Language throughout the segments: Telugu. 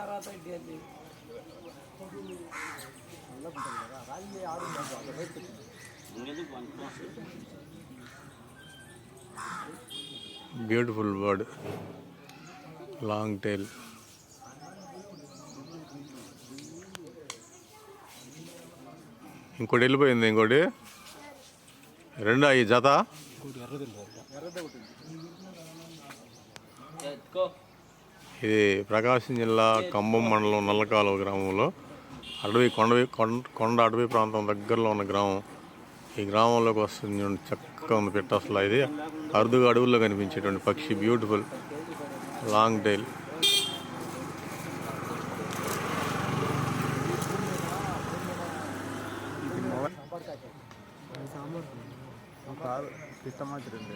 తర్వాత ఏంటి అది Beautiful bird long tail ఇంకోటి వెళ్ళిపోయింది ఇంకోటి. రెండు అయ్యి జత? ఇది ప్రకాశం జిల్లా కంబం మండలం నల్లకాలువ గ్రామంలో. అడవి కొండవి కొండ కొండ అడవి ప్రాంతం దగ్గరలో ఉన్న గ్రామం. ఈ గ్రామంలోకి వస్తుంది చక్కగా ఉంది పెట్ట అసలు ఇది. అరుదుగా అడవుల్లో కనిపించేటువంటి పక్షి బ్యూటిఫుల్ లాంగ్ టైల్. కాదు కృష్ణమాచి లేదు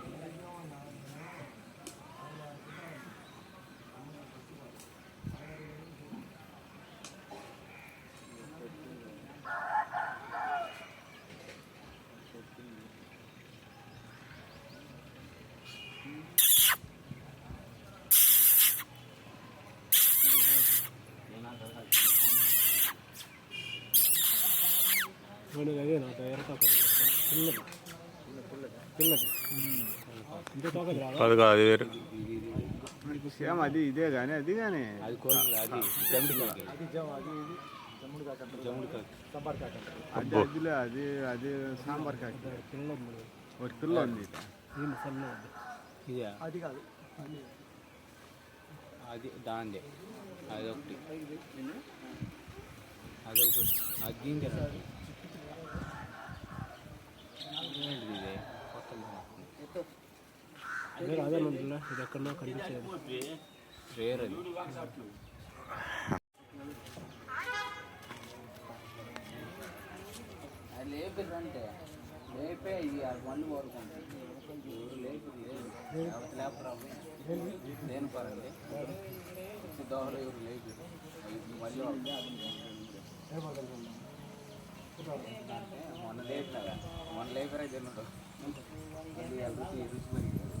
రోజు చూస్తుంది కాదు కాదు అది వేరు సేమ్ అది ఇదే కానీ అది కానీ అది కోసి అది జమ్మిడి కాకి అది జమ్ అది ఇది జమ్ముడు కాక జమ్మిడి కాకి సాంబార్ కాక అది అదిలే అది అది సాంబార్ కాక ఒకటి పిల్ల ఉంది ఇదే అది కాదు అది దాందే అదొకటి అదొకటి అది ఏంటిది ఇది కొత్త రేర్ అది అది లేపే ఇది ఆ మళ్ళీ కోరుకుంటాం ఎవరు లేపింది లేపరా పరండి దోహర ఎవరు లేపి మళ్ళీ మొన్న లేపినాగా మొన్న లేపరా తిన్నాడు రుచి రుచి పెరిగింది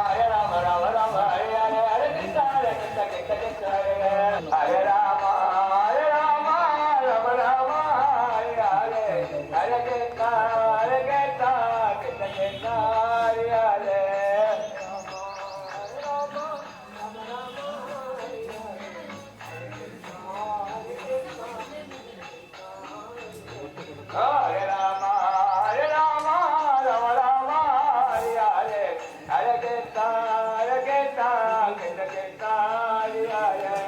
கேட்டா கேட்டா கேட்டா கேட்டா